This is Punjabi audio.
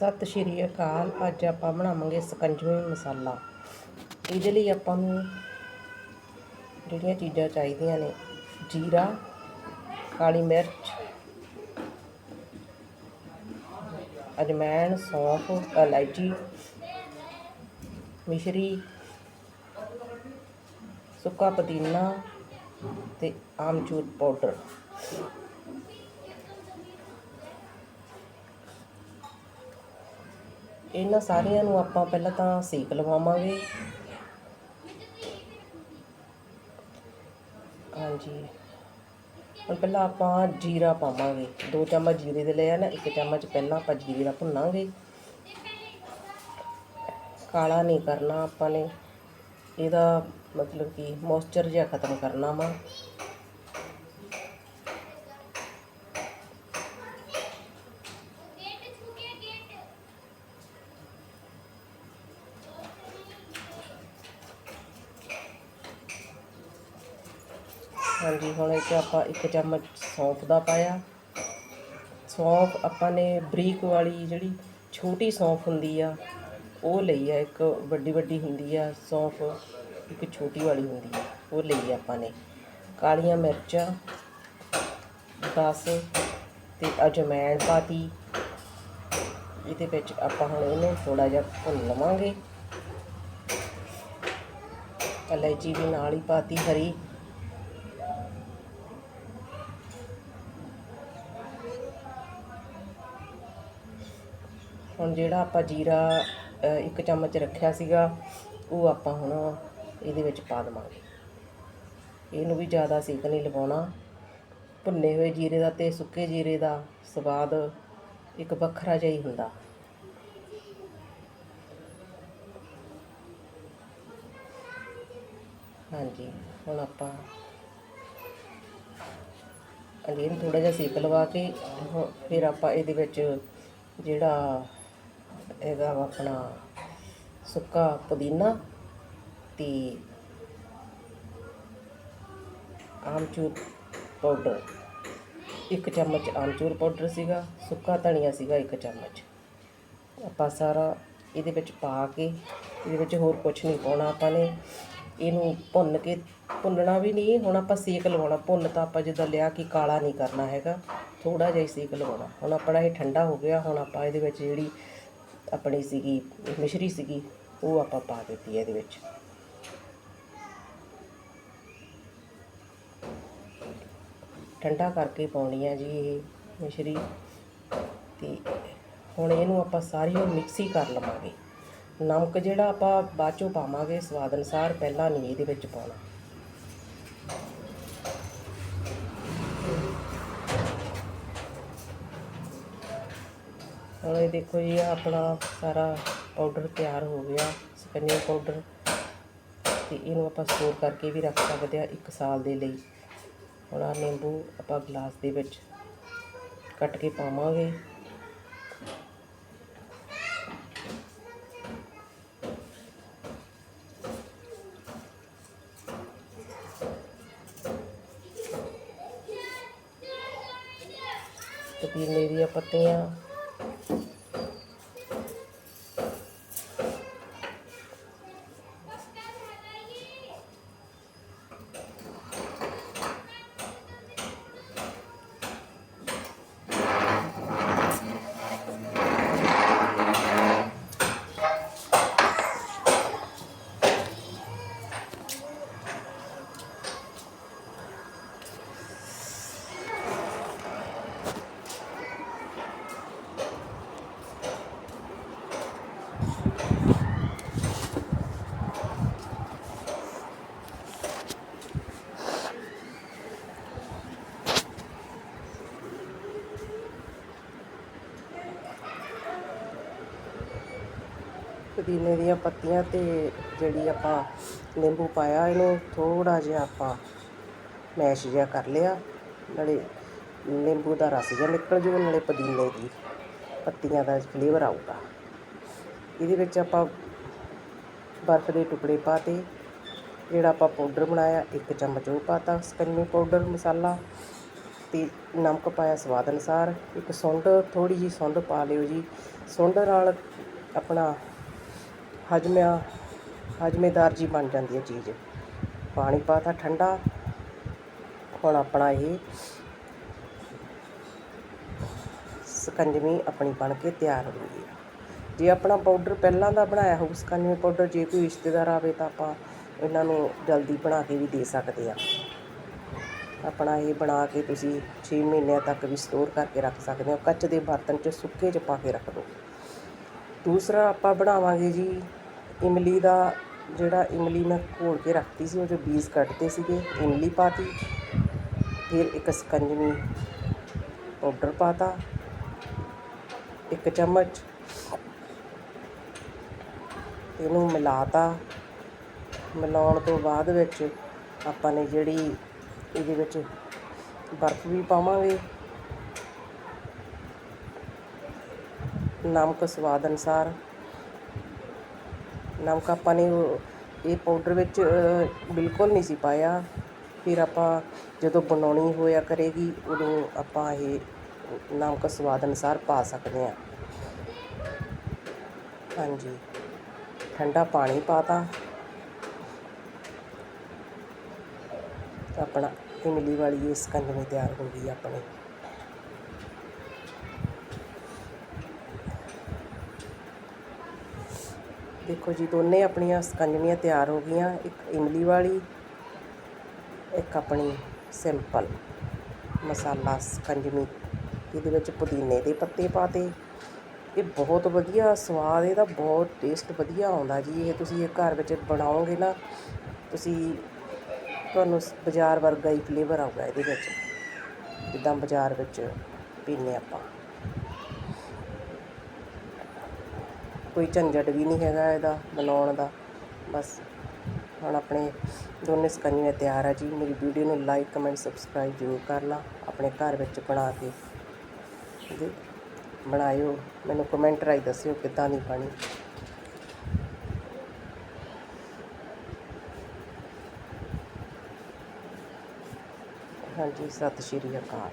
ਸਤਿ ਸ਼੍ਰੀ ਅਕਾਲ। ਅੱਜ ਆਪਾਂ ਬਣਾਵਾਂਗੇ ਸਕੰਜਵੀ ਮਸਾਲਾ। ਇਹਦੇ ਲਈ ਆਪਾਂ ਨੂੰ ਜਿਹੜੀਆਂ ਚੀਜ਼ਾਂ ਚਾਹੀਦੀਆਂ ਨੇ, ਜੀਰਾ, ਕਾਲੀ ਮਿਰਚ ਅਜਮੈਣ ਸੌਂਫ, ਇਲਾਇਚੀ, ਮਿਸ਼ਰੀ, ਸੁੱਕਾ ਪੁਦੀਨਾ ਤੇ ਆਮਚੂਰ ਪਾਊਡਰ। ਇਹਨਾਂ ਸਾਰਿਆਂ ਨੂੰ ਆਪਾਂ ਪਹਿਲਾਂ ਤਾਂ ਸੇਕ ਲਵਾਵਾਂਗੇ। ਹਾਂਜੀ। ਹੁਣ ਪਹਿਲਾਂ ਆਪਾਂ ਜੀਰਾ ਪਾਵਾਂਗੇ। ਦੋ ਚਮਚ ਜੀਰੇ ਦੇ ਲਏ ਆ ਨਾ ਇੱਕ ਚਮਚ ਪਹਿਲਾਂ ਆਪਾਂ ਜੀਰੇ ਦਾ ਭੁੰਨਾਂਗੇ। ਕਾਲਾ ਨਹੀਂ ਕਰਨਾ ਆਪਾਂ ਨੇ। ਇਹਦਾ ਮਤਲਬ ਕਿ ਮੋਇਸਚਰ ਜਿਹਾ ਖਤਮ ਕਰਨਾ ਵਾ। ਹਾਂਜੀ, ਹੁਣ ਇਹ 'ਚ ਆਪਾਂ ਇੱਕ ਚਮਚ ਸੌਂਫ ਦਾ ਪਾਇਆ। ਸੌਂਫ ਆਪਾਂ ਨੇ ਬਰੀਕ ਵਾਲੀ ਜਿਹੜੀ ਛੋਟੀ ਸੌਂਫ ਹੁੰਦੀ ਆ, ਉਹ ਲਈ ਆ, ਇੱਕ ਵੱਡੀ ਵੱਡੀ ਹੁੰਦੀ ਆ, ਸੌਂਫ ਇੱਕ ਛੋਟੀ ਵਾਲੀ ਹੁੰਦੀ ਆ, ਉਹ ਲਈ ਆ ਆਪਾਂ ਨੇ। ਕਾਲੀਆਂ ਮਿਰਚਾਂ 10 ਤੇ ਅਜਮੈਣ ਪਾਤੀ। ਇਹਦੇ ਵਿੱਚ ਆਪਾਂ ਹੁਣ ਇਹਨੂੰ ਥੋੜਾ ਜਿਹਾ ਭੁੰਨ ਲਵਾਂਗੇ। ਇਲਾਇਚੀ ਵੀ ਨਾਲ ਹੀ ਪਾਤੀ ਹਰੀ। ਹੁਣ ਜਿਹੜਾ ਆਪਾਂ ਜੀਰਾ ਇੱਕ ਚਮਚ ਰੱਖਿਆ ਸੀਗਾ, ਉਹ ਆਪਾਂ ਹੁਣ ਇਹਦੇ ਵਿੱਚ ਪਾ ਦੇਵਾਂਗੇ। ਇਹਨੂੰ ਵੀ ਜ਼ਿਆਦਾ ਸੇਕ ਨਹੀਂ ਲਵਾਉਣਾ। ਭੁੰਨੇ ਹੋਏ ਜੀਰੇ ਦਾ ਤੇ ਸੁੱਕੇ ਜੀਰੇ ਦਾ ਸਵਾਦ ਇੱਕ ਵੱਖਰਾ ਜਿਹਾ ਹੀ ਹੁੰਦਾ। ਹਾਂਜੀ, ਹੁਣ ਆਪਾਂ ਅਲੀ ਨੂੰ ਥੋੜਾ ਜਿਹਾ ਸੇਕ ਲਵਾ ਕੇ ਫਿਰ ਆਪਾਂ ਇਹਦੇ ਵਿੱਚ ਜਿਹੜਾ ਇਹਦਾ ਵਾ ਆਪਣਾ ਸੁੱਕਾ ਪੁਦੀਨਾ ਤੇ ਆਮਚੂਰ ਪਾਊਡਰ ਇੱਕ ਚਮਚ ਆਮਚੂਰ ਪਾਊਡਰ ਸੀਗਾ, ਸੁੱਕਾ ਧਨੀਆ ਸੀਗਾ ਇੱਕ ਚਮਚ। ਆਪਾਂ ਸਾਰਾ ਇਹਦੇ ਵਿੱਚ ਪਾ ਕੇ, ਇਹਦੇ ਵਿੱਚ ਹੋਰ ਕੁਝ ਨਹੀਂ ਪਾਉਣਾ ਆਪਾਂ ਨੇ। ਇਹਨੂੰ ਭੁੰਨ ਕੇ, ਭੁੰਨਣਾ ਵੀ ਨਹੀਂ, ਹੁਣ ਆਪਾਂ ਸੇਕ ਲਵਾਉਣਾ। ਭੁੰਨ ਤਾਂ ਆਪਾਂ ਜਿੱਦਾਂ ਲਿਆ ਕਿ ਕਾਲਾ ਨਹੀਂ ਕਰਨਾ ਹੈਗਾ ਥੋੜਾ ਜਿਹਾ ਸੇਕ ਲਵਾਉਣਾ। ਹੁਣ ਆਪਣਾ ਇਹ ਠੰਡਾ ਹੋ ਗਿਆ, ਹੁਣ ਆਪਾਂ ਇਹਦੇ ਵਿੱਚ ਜਿਹੜੀ ਆਪਣੀ ਸੀਗੀ, ਮਿਸ਼ਰੀ ਸੀਗੀ, ਉਹ ਆਪਾਂ ਪਾ ਦਿੱਤੀ ਹੈ ਇਹਦੇ ਵਿੱਚ। ਠੰਡਾ ਕਰਕੇ ਪਾਉਣੀ ਹੈ ਜੀ ਇਹ ਮਿਸ਼ਰੀ। ਤੇ ਹੁਣ ਇਹਨੂੰ ਆਪਾਂ ਸਾਰੀ ਨੂੰ ਮਿਕਸੀ ਕਰ ਲਵਾਂਗੇ। ਨਮਕ ਜਿਹੜਾ ਆਪਾਂ ਬਾਅਦ ਚੋਂ ਪਾਵਾਂਗੇ, ਸਵਾਦ ਅਨੁਸਾਰ ਪਹਿਲਾਂ ਨਹੀਂ ਇਹਦੇ ਵਿੱਚ ਪਾਉਣਾ। ਹੁਣ ਇਹ ਦੇਖੋ ਜੀ, ਆਪਣਾ ਸਾਰਾ ਪਾਊਡਰ ਤਿਆਰ ਹੋ ਗਿਆ ਸਕੰਜੇ ਪਾਊਡਰ ਤੇ ਇਹਨੂੰ ਆਪਾਂ ਸਟੋਰ ਕਰਕੇ ਵੀ ਰੱਖ ਸਕਦੇ ਆ 1 ਸਾਲ ਦੇ ਲਈ। ਹੁਣ ਆਹ ਨਿੰਬੂ ਆਪਾਂ ਗਲਾਸ ਦੇ ਵਿੱਚ ਕੱਟ ਕੇ ਪਾਵਾਂਗੇ। ਪੁਦੀਨੇ ਦੀਆਂ ਪੱਤੀਆਂ Thank you. ਪੁਦੀਨੇ ਦੀਆਂ ਪੱਤੀਆਂ ਤੇ ਜਿਹੜੀ ਆਪਾਂ ਨਿੰਬੂ ਪਾਇਆ, ਇਹਨੂੰ ਥੋੜ੍ਹਾ ਜਿਹਾ ਆਪਾਂ ਮੈਸ਼ ਜਿਹਾ ਕਰ ਲਿਆ। ਨਾਲੇ ਨਿੰਬੂ ਦਾ ਰਸ ਜਿਹਾ ਨਿਕਲ ਜੂ ਨਾਲੇ ਪੁਦੀਨੇ ਦੀ ਪੱਤੀਆਂ ਦਾ ਫਲੇਵਰ ਆਊਗਾ। ਇਹਦੇ ਵਿੱਚ ਆਪਾਂ ਬਰਫ਼ ਦੇ ਟੁਕੜੇ ਪਾਤੇ, ਜਿਹੜਾ ਆਪਾਂ ਪਾਊਡਰ ਬਣਾਇਆ, ਇੱਕ ਚਮਚ ਉਹ ਪਾਤਾ ਸਕੰਜਵੀ ਪਾਊਡਰ ਮਸਾਲਾ ਤੇ ਨਮਕ ਪਾਇਆ ਸਵਾਦ ਅਨੁਸਾਰ। ਇੱਕ ਸੁੰਡ ਥੋੜੀ ਜੀ ਸੁੰਡ ਪਾ ਲਿਓ ਜੀ। ਸੁੰਡ ਨਾਲ ਆਪਣਾ ਹਜਮਿਆ, ਹਜਮੇਦਾਰ ਜੀ ਬਣ ਜਾਂਦੀ ਹੈ ਚੀਜ਼। ਪਾਣੀ ਪਾਤਾ ਠੰਡਾ। ਹੁਣ ਆਪਣਾ ਇਹ ਸਕੰਜਵੀ ਆਪਣੀ ਬਣ ਕੇ ਤਿਆਰ ਹੋ ਗਈ ਹੈ। ਜੇ ਆਪਣਾ ਪਾਊਡਰ ਪਹਿਲਾਂ ਦਾ ਬਣਾਇਆ ਹੋਊ, ਸਕੰਜਵੀ ਪਾਊਡਰ, ਜੇ ਕੋਈ ਰਿਸ਼ਤੇਦਾਰ ਆਵੇ ਤਾਂ ਆਪਾਂ ਇਹਨਾਂ ਨੂੰ ਜਲਦੀ ਬਣਾ ਕੇ ਵੀ ਦੇ ਸਕਦੇ ਆ ਆਪਣਾ ਇਹ ਬਣਾ ਕੇ ਤੁਸੀਂ 6 ਮਹੀਨਿਆਂ ਤੱਕ ਵੀ ਸਟੋਰ ਕਰਕੇ ਰੱਖ ਸਕਦੇ ਹੋ। ਕੱਚ ਦੇ ਬਰਤਨ 'ਚ ਸੁੱਕੇ 'ਚ ਪਾ ਕੇ ਰੱਖ ਦਿਓ ਦੂਸਰਾ ਆਪਾਂ ਬਣਾਵਾਂਗੇ ਜੀ ਇਮਲੀ ਦਾ ਜਿਹੜਾ ਇਮਲੀ ਮੈਂ ਘੋਲ ਕੇ ਰੱਖਤੀ ਸੀ, ਉਹ ਜੋ ਬੀਜ ਕੱਟਦੇ ਸੀਗੇ, ਇਮਲੀ ਪਾ ਤੀ ਫਿਰ ਇੱਕ ਸਕੰਜਵੀ ਪਾਊਡਰ ਪਾ ਤਾ ਇੱਕ ਚਮਚ ਇਹਨੂੰ ਮਿਲਾਤਾ। ਮਿਲਾਉਣ ਤੋਂ ਬਾਅਦ ਵਿੱਚ ਆਪਾਂ ਨੇ ਜਿਹੜੀ ਇਹਦੇ ਵਿੱਚ ਬਰਫ਼ ਵੀ ਪਾਵਾਂਗੇ। ਨਮਕ ਸਵਾਦ ਅਨੁਸਾਰ ਨਮਕ ਆਪਾਂ ਨੇ ਉਹ- ਇਹ ਪਾਊਡਰ ਵਿੱਚ ਬਿਲਕੁਲ ਨਹੀਂ ਸੀ ਪਾਇਆ। ਫਿਰ ਆਪਾਂ ਜਦੋਂ ਬਣਾਉਣੀ ਹੋਇਆ ਕਰੇਗੀ, ਉਦੋਂ ਆਪਾਂ ਇਹ ਨਮਕ ਸਵਾਦ ਅਨੁਸਾਰ ਪਾ ਸਕਦੇ ਹਾਂ। ਹਾਂਜੀ। ਠੰਡਾ ਪਾਣੀ ਪਾਤਾ। ਆਪਣਾ ਇਮਲੀ ਵਾਲੀ ਇਹ ਸਕੰਜਵੀ ਤਿਆਰ ਹੋ ਗਈ ਆਪਣੀ। ਦੇਖੋ ਜੀ, ਦੋਨੇ ਆਪਣੀਆਂ ਸਕੰਜਵੀਆਂ ਤਿਆਰ ਹੋ ਗਈਆਂ। ਇੱਕ ਇਮਲੀ ਵਾਲੀ, ਇੱਕ ਆਪਣੀ ਸਿੰਪਲ ਮਸਾਲਾ ਸਕੰਜਵੀ ਇਹਦੇ ਵਿੱਚ ਪੁਦੀਨੇ ਦੇ ਪੱਤੇ ਪਾਤੇ ਇਹ ਬਹੁਤ ਵਧੀਆ ਸਵਾਦ, ਇਹਦਾ ਬਹੁਤ ਟੇਸਟ ਵਧੀਆ ਆਉਂਦਾ ਜੀ। ਇਹ ਤੁਸੀਂ ਇਹ ਘਰ ਵਿੱਚ ਬਣਾਓਗੇ ਨਾ, ਤੁਸੀਂ ਤੁਹਾਨੂੰ ਬਾਜ਼ਾਰ ਵਰਗਾ ਹੀ ਫਲੇਵਰ ਆਊਗਾ ਇਹਦੇ ਵਿੱਚ। ਜਿੱਦਾਂ ਬਾਜ਼ਾਰ ਵਿੱਚ ਪੀਂਦੇ ਆਪਾਂ। ਕੋਈ ਝੰਜਟ ਵੀ ਨਹੀਂ ਹੈਗਾ ਇਹਦਾ ਬਣਾਉਣ ਦਾ। ਬਸ ਹੁਣ ਆਪਣੇ ਦੋਨੇ ਸਕੰਜੀਆਂ ਤਿਆਰ ਆ ਜੀ। ਮੇਰੀ ਵੀਡੀਓ ਨੂੰ ਲਾਈਕ ਕਮੈਂਟ ਸਬਸਕ੍ਰਾਈਬ ਜ਼ਰੂਰ ਕਰ ਕਰਨਾ ਆਪਣੇ ਘਰ ਵਿੱਚ ਬਣਾ ਕੇ। ਜੀ, ਬਣਾਇਓ। ਮੈਨੂੰ ਕਮੈਂਟ ਰਾਹੀਂ ਦੱਸਿਓ ਕਿੱਦਾਂ ਦੀ ਬਣੀ। ਹਾਂਜੀ, ਸਤਿ ਸ਼੍ਰੀ ਅਕਾਲ।